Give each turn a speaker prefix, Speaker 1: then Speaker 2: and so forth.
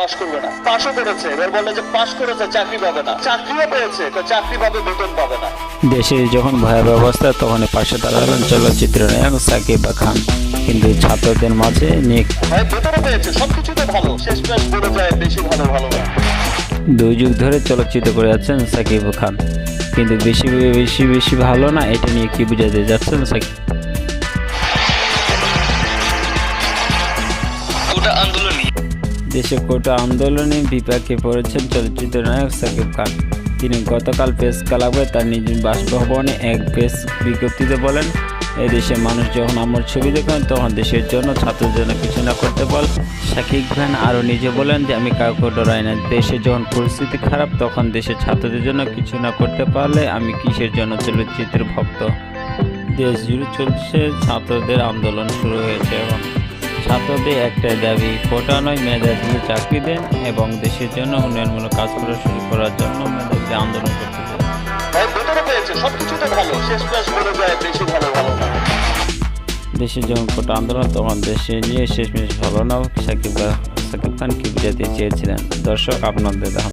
Speaker 1: পাশ করবে না। পাশও করেছে এবার বলে যে পাশ করেছে চাকরি পাবে না। চাকরিও পেয়েছে তো চাকরি পাবে বেতন পাবে না।
Speaker 2: দেশে যখন ভয়াবহ অবস্থা তখন পাশে দাঁড়ালেন চলচ্চিত্র নায়ক সাকিব খান। কিন্তু ছাত্রদের মাঝে
Speaker 1: হয় বেতনও পেয়েছে সবকিছুতে ভালো। শেষ বলে যায় বেশি ভালো ভালো না।
Speaker 2: দুই যুগ ধরে চলচ্চিত্র করে যাচ্ছেন সাকিব খান। কিন্তু বেশি বেশি বেশি ভালো না এটা নিয়ে কি বুঝাতে যাচ্ছেন সাকিব?
Speaker 3: গোটা আন্দোলন নিয়ে
Speaker 2: দেশে কোটা আন্দোলনে বিপাকে পড়েছেন চলচ্চিত্র নায়ক সাকিব খান। তিনি গতকাল প্রেস ক্লাবে তার নিজ বাসভবনে এক প্রেস বিজ্ঞপ্তিতে বলেন এই দেশের মানুষ যখন আমার ছবি দেখেন, তখন দেশের জন্য ছাত্রের জন্য কিছু না করতে পার সাকিব খান আরও নিজে বলেন যে, আমি কাউকে ডরাই না। দেশে যখন পরিস্থিতি খারাপ, তখন দেশের ছাত্রদের জন্য কিছু না করতে পারলে আমি কিসের জন্য চলচ্চিত্রের ভক্ত? দেশ জুড়ে চলছে ছাত্রদের আন্দোলন শুরু হয়েছে ছাত্রদের একটাই দাবি কোটা নয় মেধাবী চাকরি দেন এবং দেশের জন্য উন্নয়নমূলক কাজ করা শুরু করার জন্য মেধাবী আন্দোলন করতে চায়
Speaker 1: হয় বেতনও পেয়েছে সবকিছুতে ভালো। শেষ পেশ বলে যায় বেশি ভালো ভালো না।
Speaker 2: দেশে যখন কোটা আন্দোলন তখন দেশে নিয়ে শেষমেশ ভালো না সাকিব সাকিব খান কি চেয়েছিলেন? দর্শক আপনাদের